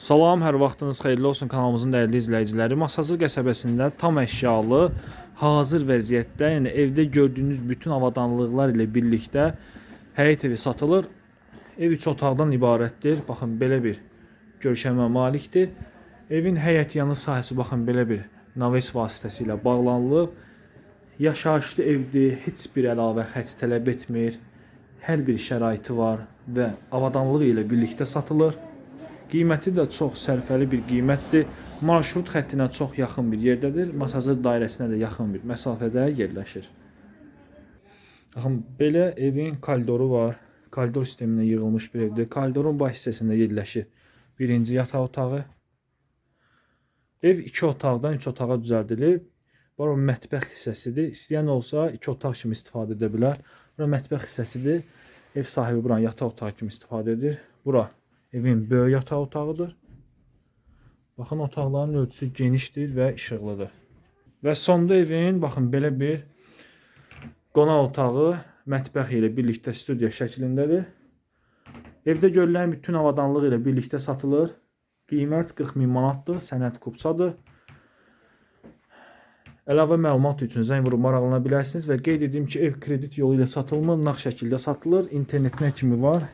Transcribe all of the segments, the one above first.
Salam, hər vaxtınız xeyirli olsun kanalımızın dəyərli izləyiciləri. Masazır qəsəbəsində tam əşyalı, hazır vəziyyətdə, yəni evdə gördüyünüz bütün avadanlıqlar ilə birlikdə həyət evi satılır. Ev 3 otaqdan ibarətdir. Baxın, belə bir görkəmə malikdir. Evin həyət yanı sahəsi baxın belə bir naves vasitəsilə bağlanılıb. Yaşayışlı evdir, heç bir əlavə xərc tələb etmir. Hər bir şəraiti var və avadanlığı ilə birlikdə satılır. Qiyməti də çox sərfəli bir qiymətdir. Marşrut xəttinə çox yaxın bir yerdədir. Masazır dairəsinə də yaxın bir məsafədə yerləşir. Baxın, belə evin koridoru var. Koridor sisteminə yığılmış bir evdir. Koridorun baş hissəsində yerləşir birinci yataq otağı. Ev 2 otaqdan 3 otağa düzəldilib. Bura mətbəx hissəsidir. İstəyən olsa 2 otaq kimi istifadə edə bilər. Bura mətbəx hissəsidir. Ev sahibi buranı yataq otağı kimi istifadə edir. Bura evin böyük yataq otağıdır. Baxın otaqların ölçüsü genişdir və işıqlıdır. Və sonda evin baxın belə bir qonaq otağı mətbəx ilə birlikdə studiya şəklindədir. Evdə görülən bütün avadanlıq ilə birlikdə satılır. Qiymət 40 min manatdır, sənəd kupçadır. Əlavə məlumat üçün zəng vurub maraqlana bilərsiniz və qeyd edim ki, ev kredit yolu ilə satılmır, nağd şəkildə satılır. İnternet nə kimi var?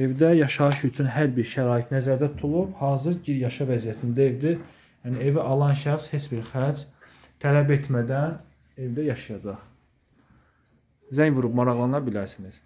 Evdə yaşayış üçün hər bir şərait nəzərdə tutulub. Hazır gir yaşa vəziyyətində evdir. Yəni evi alan şəxs heç bir xərc tələb etmədən evdə yaşayacaq. Zəng vurub maraqlana bilərsiniz.